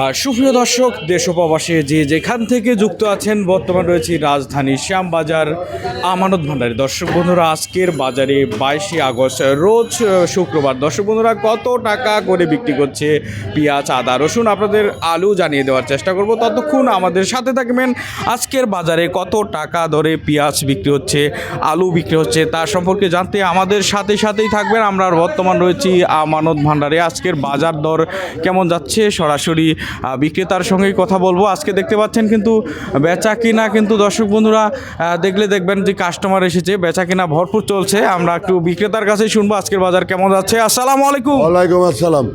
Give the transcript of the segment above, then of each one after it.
আর সুপ্রিয় দর্শক দেশ ও প্রবাসে যে যেখান থেকে যুক্ত আছেন, বর্তমান রয়েছে রাজধানী শ্যামবাজার আমানত ভান্ডারে দর্শক বন্ধুরা, আজকের বাজারে বাইশে আগস্ট, রোজ শুক্রবার। দর্শক বন্ধুরা, কত টাকা করে বিক্রি করছে পেঁয়াজ, আদা, রসুন? আপনাদের আলু জানিয়ে দেওয়ার চেষ্টা করব। ততক্ষণ আমাদের সাথে থাকবেন আজকের বাজারে কত টাকা দরে পেঁয়াজ বিক্রি হচ্ছে, আলু বিক্রি হচ্ছে তার সম্পর্কে জানতে আমাদের সাথে সাথেই থাকবেন। আমরা বর্তমান রয়েছি আমানত ভান্ডারে আজকের বাজার দর কেমন যাচ্ছে? সরাসরি বিক্রেতার সঙ্গেই কথা বলব। আজকে দেখতে পাচ্ছেন কিন্তু বেচা কিনা কিন্তু দর্শক বন্ধুরা দেখলে দেখবেন যে কাস্টমার এসেছে বেচা কিনা ভরপুর চলছে। আমরা একটু বিক্রেতার কাছেই শুনব আজকের বাজার কেমন যাচ্ছে। আসসালামু আলাইকুম। ওয়ালাইকুম আসসালাম।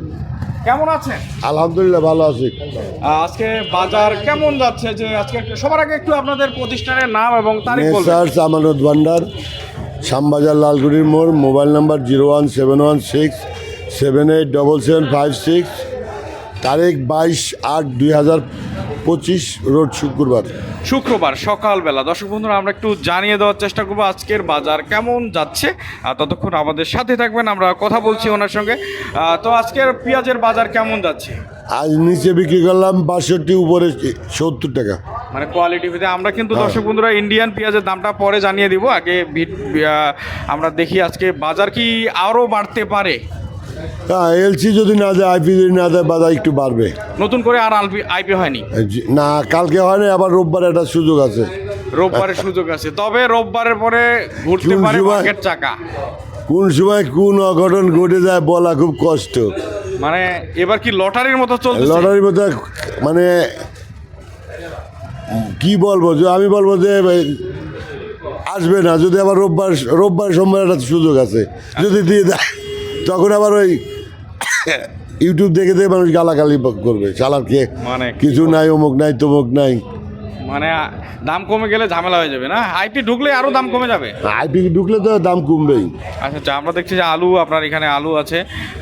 কেমন আছেন? আলহামদুলিল্লাহ ভালো আছি। আজকে বাজার কেমন যাচ্ছে? যে আজকে সবার আগে একটু আপনাদের প্রতিষ্ঠানের নাম এবং তারিখ বলবেন। আমানত ভান্ডার শ্যামবাজার লালগুড়ির মোড় mobile number zero one seven one six seven eight double seven five six. তারিখ বাইশ আট দুই হাজার পঁচিশ রোড শুক্রবার। শুক্রবার সকালবেলা। দর্শক বন্ধুরা আমরা একটু জানিয়ে দেওয়ার চেষ্টা করব আজকের বাজার কেমন যাচ্ছে। আর ততক্ষণ আমাদের সাথে থাকবেন আমরা কথা বলছি ওনার সঙ্গে। তো আজকের পেঁয়াজের বাজার কেমন যাচ্ছে? আজ নিচে বিক্রি করলাম বাষট্টি উপরে সত্তর টাকা। মানে কোয়ালিটি ভিত্তিতে আমরা কিন্তু দর্শক বন্ধুরা ইন্ডিয়ান পেঁয়াজের দামটা পরে জানিয়ে দিব। আগে আমরা দেখি আজকে বাজার কি আরও বাড়তে পারে। হ্যাঁ এলসি যদি না দেয় আইপি যদি না দেয় বাজার একটু বাড়বে। নতুন করে আর আলপি আইপি হয়নি? না কালকে হয়নি আবার রোববার একটা সুযোগ আছে। রোববারের সুযোগ আছে। তবে রোববারের পরে ঘুরতে পারে মার্কেট চাকা। কোন সময় কোন অঘটন ঘটে যায় বলা খুব কষ্ট। মানে এবার কি লটারির মতো চলছে লটারির মধ্যে মানে কি বলব যে আমি বলব যে আসবে না। যদি আবার রোববার রোববার সোমবার একটা সুযোগ আছে যদি দিয়ে দেয় তখন আবার ওই ইউটিউব দেখে দেখে মানুষ গালাগালি করবে চালার কে মানে কিছু নাই অমুক নাই তমুক নাই। মানে দাম কমে গেলে ঝামেলা হয়ে যাবে না? আইপি ঢুকলে আরও দাম কমে যাবে। আইপি ঢুকলে তো দাম কমবেই। আচ্ছা আচ্ছা আমরা দেখছি যে আলু আপনার এখানে আলু আছে।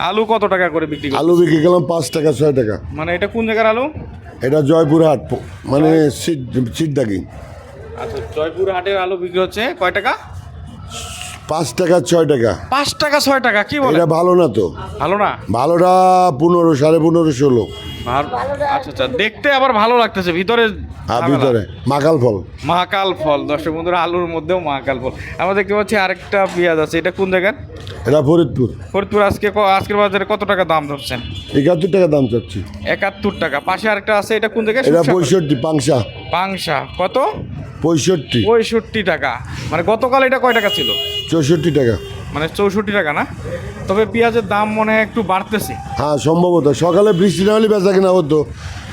আলু কত টাকা করে বিক্রি আলু বিক্রি গেলাম পাঁচ টাকা ছয় টাকা। মানে এটা কোন জায়গার আলু? এটা জয়পুরহাট মানে সিট সিটডাকি আচ্ছা জয়পুর হাটের আলু বিক্রি হচ্ছে কয় টাকা? পাঁচ টাকা ছয় টাকা। পাঁচ টাকা ছয় টাকা কি বলে? এটা ভালো না তো। ভালো না? ভালোটা পনেরো সাড়ে পনেরো ষোলো। ভালো আচ্ছা আচ্ছা দেখতে আবার ভালো লাগতেছে ভিতরে আর ভিতরে। মাকাল ফল। মহাকাল ফল দর্শক বন্ধুরা আলুর মধ্যেও মহাকাল ফল। আমরা দেখতে পাচ্ছি আরেকটা পেঁয়াজ আছে এটা কোন জায়গার? এটা ফরিদপুর। ফরিদপুর আজকে ক- আজকের বাজারে কত টাকা দাম ধরছেন? একাত্তর টাকা দাম চাচ্ছি। একাত্তর টাকা। পাশে আরেকটা আছে এটা কোন জায়গায়? এটা পঁয়ষট্টি পাংশা। পাংশা। কত? পঁয়ষট্টি। পঁয়ষট্টি টাকা। মানে গতকাল এটা কয় টাকা ছিল? চৌষট্টি টাকা। মানে চৌষট্টি টাকা না? তবে পেঁয়াজের দাম মনে হয় একটু বাড়তেছে। হ্যাঁ সম্ভবত। সকালে বৃষ্টি না হলে বেচা কিনা হতো।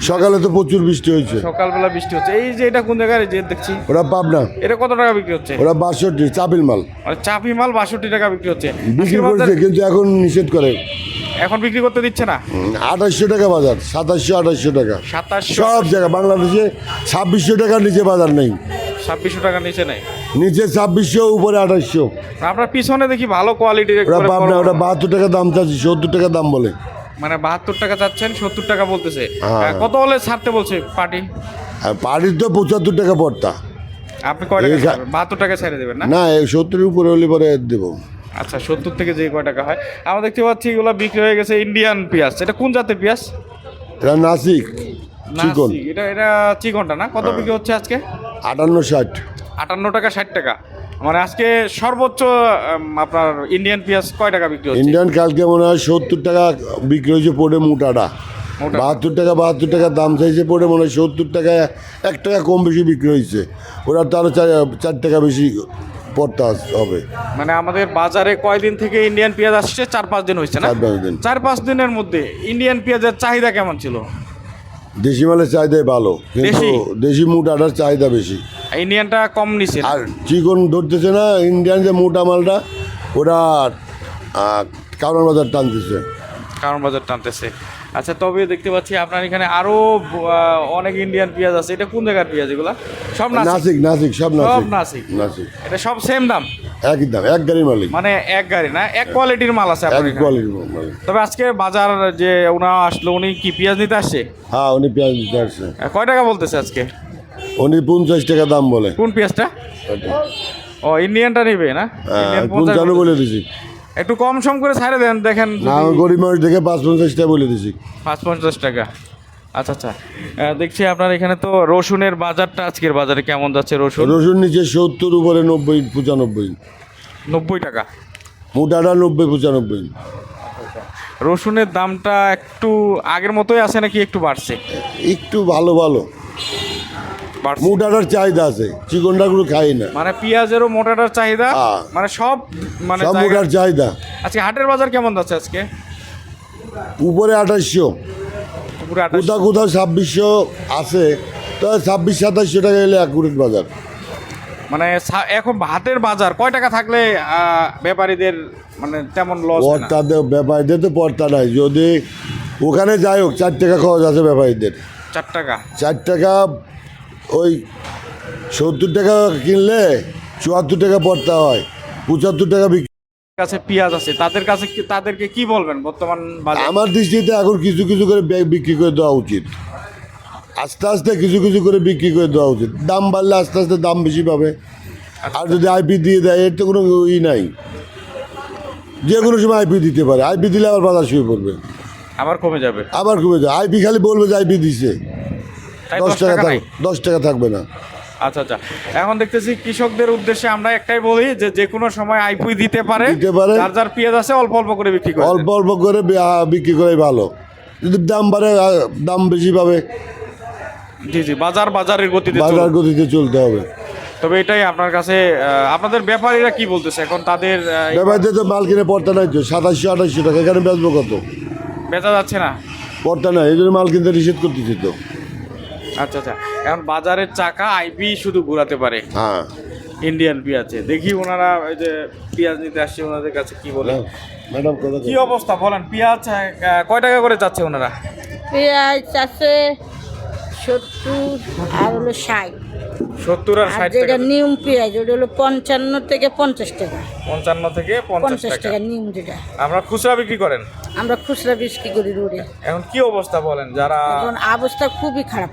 সকালে তো প্রচুর বৃষ্টি হয়েছে। সকালবেলা বৃষ্টি হচ্ছে। এই যে এটা কোন জায়গায় যে দেখছি। ওরা পাবনা। এটা কত টাকা বিক্রি হচ্ছে? ওরা বাষট্টি চাপিল মাল। মানে চাপি মাল বাষট্টি টাকা বিক্রি হচ্ছে। বিক্রি করছে কিন্তু এখন নিষেধ করে। এখন বিক্রি করতে দিচ্ছে না? আঠাশশো টাকা বাজার সাতাশশো আঠাশশো টাকা। সাতাশশো সব জায়গা বাংলাদেশে ছাব্বিশশো টাকার নিচে বাজার নেই। ছাব্বিশশো টাকা নিচে নেই। নিচে ছাব্বিশশো উপরে আঠাশশো। আপনার পিছনে দেখি ভালো কোয়ালিটির ওরা পাবনা ওটা বাহাত্তর টাকা দাম চাচ্ছি সত্তর টাকা দাম বলে। মানে বাহাত্তর টাকা চাচ্ছেন সত্তর টাকা বলতেছে। হ্যাঁ। কত হলে ছাড়তে বলছে পার্টি? পাড়ির তো পঁচাত্তর টাকা পড়তা আপনি কয় টাকা বাহাত্তর টাকা ছেড়ে দেবেন না? না সত্তরের উপরে হলে পরে দেবো। আচ্ছা সত্তর থেকে যে কয় টাকা হয়। আমরা দেখতে পাচ্ছি এগুলো বিক্রি হয়ে গেছে ইন্ডিয়ান পেঁয়াজ। এটা কোন জাতের পেঁয়াজ? এটা নাসিক। চিকন। এটা এটা চিকনটা না? কত বিক্রি হচ্ছে আজকে? আটান্ন ষাট। আটান্ন টাকা ষাট টাকা। মানে আজকে সর্বোচ্চ আপনার ইন্ডিয়ান পেঁয়াজ কয় টাকা বিক্রি হচ্ছে? ইন্ডিয়ান কালকে মনে হয় সত্তর টাকা বিক্রি হয়েছে পড়ে মোটাটা। মোটা। বাহাত্তর টাকা বাহাত্তর টাকা দাম চাইছে পড়ে মনে হয় সত্তর টাকা এক টাকা কম বেশি বিক্রি হয়েছে। ওরা তো আরও চার টাকা বেশি পড়তে হবে। মানে আমাদের বাজারে কয়দিন থেকে ইন্ডিয়ান পেঁয়াজ আসছে? চার পাঁচ দিন হয়েছে না? চার পাঁচ দিন। চার পাঁচ দিনের মধ্যে ইন্ডিয়ান পেঁয়াজের চাহিদা কেমন ছিল? দেশি মালের চাহিদাই ভালো কিন্তু দেশি? মোটাটার চাহিদা বেশি। ইন্ডিয়ানটা কম নিছে আর চিকন ধরতেছে না ইন্ডিয়ান যে মোটা মালটা ওরা আহ, কারণ বাজার টানতেছে। কারণ বাজার টানতেছে। আচ্ছা তবে দেখতে পাচ্ছি আপনার এখানে আরও অনেক ইন্ডিয়ান পেঁয়াজ আছে। এটা কোন জায়গার পেঁয়াজ এগুলা? সব নাসিক? নাসিক নাসিক সব সব নাসিক? নাসিক। নাসিক এটা সব সেম দাম? একই দাম এক গাড়ির মালিক। মানে এক গাড়ি না? এক কোয়ালিটির মাল আছে এক কোয়ালিটির মালিক তবে আজকে বাজার যে ওনা আসলো উনি কি পেঁয়াজ নিতে আসছে? হ্যাঁ উনি পেঁয়াজ দিতে আসছে। কয় টাকা বলতেছে আজকে? উনি পঞ্চাশ টাকা দাম বলে। কোন পেঁয়াজটা? ও ইন্ডিয়ানটা নিবে না? হ্যাঁ, পঞ্চান্ন বলে দিছি। একটু কম সম করে ছাড়ে দেন দেখেন না গরিব মানুষ দেখে পাঁচ পঞ্চাশ টাকা বলে দিছি। পাঁচ পঞ্চাশ টাকা। আচ্ছা আচ্ছা। দেখছি আপনার এখানে তো রসুনের বাজারটা আজকের বাজারে কেমন যাচ্ছে রসুন? রসুন নিচে সত্তর উপরে নব্বই পঁচানব্বই। নব্বই টাকা। মোটাটা নব্বই পঁচানব্বই। রসুনের দামটা একটু আগের মতোই আছে নাকি একটু বাড়ছে? একটু ভালো ভালো। মোটাটার চাহিদা আছে চিকনটা গুলো খাই না। মানে পেঁয়াজেরও মোটাটার চাহিদা? হ্যাঁ। মানে সব মানে সব মোটার চাহিদা। আজকে হাটের বাজার কেমন যাচ্ছে আজকে? উপরে আঠাশশো। কোথাও কোথাও ছাব্বিশশো আছে। তো ছাব্বিশ সাতাশশো টাকা এলে অ্যাকুরেট বাজার। মানে এখন হাটের বাজার কয় টাকা থাকলে ব্যাপারীদের মানে তেমন লস পর্তা ব্যাপারীদের তো পর্তা নাই। যদি ওখানে যাই হোক চার টাকা খরচ আছে ব্যাপারীদের। চার টাকা? চার টাকা ওই সত্তর টাকা কিনলে চুয়াত্তর টাকা পড়তে হয় পঁচাত্তর টাকা বিক্রি কাছে পেঁয়াজ আছে তাদের কাছে তাদেরকে কি বলবেন বর্তমান বাজার? আমার দৃষ্টিতে এখন কিছু কিছু করে ব্যাগ বিক্রি করে দেওয়া উচিত। আস্তে আস্তে কিছু কিছু করে বিক্রি করে দেওয়া উচিত। দাম বাড়লে আস্তে আস্তে দাম বেশি পাবে। আর যদি আইপি দিয়ে দেয় এর তো কোনো ই নাই। যে কোনো সময় আইপি দিতে পারে। আইপি দিলে আবার বাজার শুয়ে পড়বে আবার কমে যাবে। আবার কমে যায় আইপি খালি বলবে যে আইপি দিছে। দশ টাকা থাকবে দশ টাকা থাকবে না। আচ্ছা আচ্ছা। এখন দেখতেছি কৃষকদের উদ্দেশ্যে আমরা একটাই বলি যে যে কোনো সময় আইপুই দিতে পারে দিতে পারে। যার যার পেঁয়াজ আছে অল্প অল্প করে বিক্রি করে অল্প অল্প করে বি- বিক্রি করাই ভালো। যদি দাম বাড়ে আ, দাম বেশি পাবে। জি জি বাজার বাজারের গতিতে চলবে। বাজার গতিতে চলতে হবে। তবে এটাই আপনার কাছে আহ, আপনাদের ব্যাপারীরা কি বলতেছে? এখন তাদের আহ, তো মাল কিনে পড়তা নাই তো সাতাশশো আঠাশশো টাকা। এখানে বেচবো কত? বেচা যাচ্ছে না? পড়তা নাই এই জন্য মাল কিনতে নিষেধ করতেছি তো। আচ্ছা আচ্ছা। এখন বাজারের চাকা আইপি শুধু ঘোরাতে পারে। হ্যাঁ। ইন্ডিয়ান পেঁয়াজে দেখি ওনারা ওই যে পেঁয়াজ নিতে আসছে ওনাদের কাছে কি বলে? ম্যাডাম কি অবস্থা বলেন পেঁয়াজ কয় টাকা করে যাচ্ছে ওনারা? পেঁয়াজ আছে সত্তর আর হলো ষাট। সত্তর আর ষাট যেটা নিয়ম পেঁয়াজ ওটা হলো পঞ্চান্ন থেকে পঞ্চাশ টাকা। পঞ্চান্ন থেকে পঞ্চাশ টাকা। টাকা নিয়ম যেটা। আমরা খুচরা বিক্রি করেন? আমরা খুচরা বিক্রি করি রোডে। এখন কি অবস্থা বলেন যারা এখন অবস্থা খুবই খারাপ।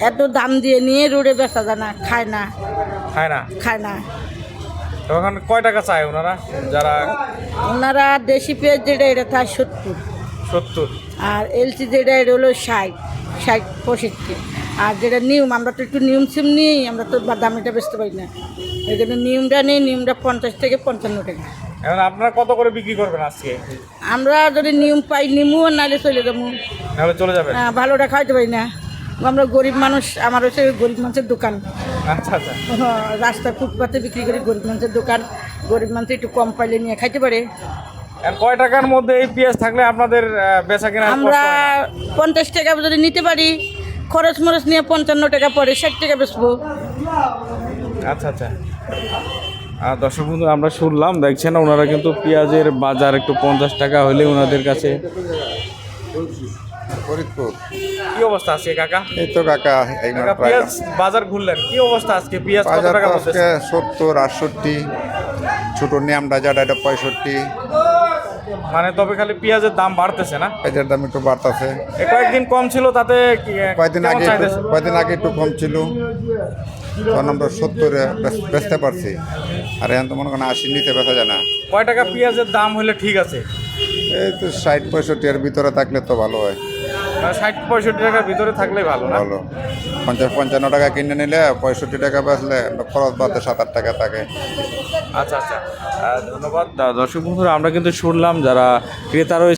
এত দাম দিয়ে নিয়ে রোডে বেচা যায় না খায় না। খায় না? খায় না। তখন কয় টাকা চায় ওনারা? যারা ওনারা দেশি পেঁয়াজ যেটা এটা তার সত্তর। সত্তর। আর এলসি যেটা এটা হলো ষাট ষাট পঁয়ষট্টি। আর যেটা নিয়ম আমরা তো একটু নিয়ম সিম নিয়েই আমরা তো দামিটা বেচতে পারি না। এই জন্য নিয়মটা নেই নিয়মটা পঞ্চাশ থেকে পঞ্চান্ন টাকা। এখন আপনারা কত করে বিক্রি করবেন আজকে? আমরা যদি নিয়ম পাই নিমু নাহলে চলে যাব। নাহলে চলে যাবে আহ, ভালোটা খাইতে পারি না। আমরা গরিব মানুষ আমার হচ্ছে গরিব মানুষের দোকান। আচ্ছা আচ্ছা। হ্যাঁ, রাস্তা ফুটপাতে বিক্রি করি গরিব মানুষের দোকান। গরিব মানুষ একটু কম পাইলে নিয়ে খাইতে পারে। আর কয় টাকার মধ্যে এই পেঁয়াজ থাকলে আপনাদের বেচা কেনা আমরা পঞ্চাশ টাকা যদি নিতে পারি খরচ মরচ নিয়ে পঞ্চান্ন টাকা পরে ষাট টাকা বেচবো। আচ্ছা আচ্ছা। আর দর্শক বন্ধু আমরা শুনলাম দেখছেন ওনারা কিন্তু পেঁয়াজের বাজার একটু পঞ্চাশ টাকা হলে ওনাদের কাছে ফরিদপুর। কি অবস্থা আজকে কাকা? এই তো কাকা এই পেঁয়াজ বাজার ঘুরলেন কি অবস্থা আজকে? পেঁয়াজ কত টাকা আজকে সত্তর আটষট্টি ছোট নিয়ামটা যেটা এটা পঁয়ষট্টি। মানে তবে খালি পেঁয়াজের দাম বাড়তেছে না? পেঁয়াজের দাম একটু বাড়তেছে। কয়েকদিন কম ছিল তাতে কয়েকদিন আগে কয়েকদিন আগে একটু কম ছিল। তখন আমরা সত্তরে বেচ- বেচতে পারছি। আর এখন তো মনে করেন আশি নিতে বেচা যায় না। কয় টাকা পেঁয়াজের দাম হলে ঠিক আছে? এই তো ষাট পঁয়ষট্টি এর ভিতরে থাকলে তো ভালো হয়। ষাট পঁয়ষট্টি টাকার ভিতরে থাকলে ভালো না? ভালো। পঞ্চাশ পঞ্চান্ন টাকা কিনে নিলে পঁয়ষট্টি টাকা বাঁচলে খরচ বাদে সাত আট টাকা থাকে। আচ্ছা আচ্ছা। ধন্যবাদ। দর্শক বন্ধুরা আমরা কিন্তু শুনলাম যারা ক্রেতা রয়েছে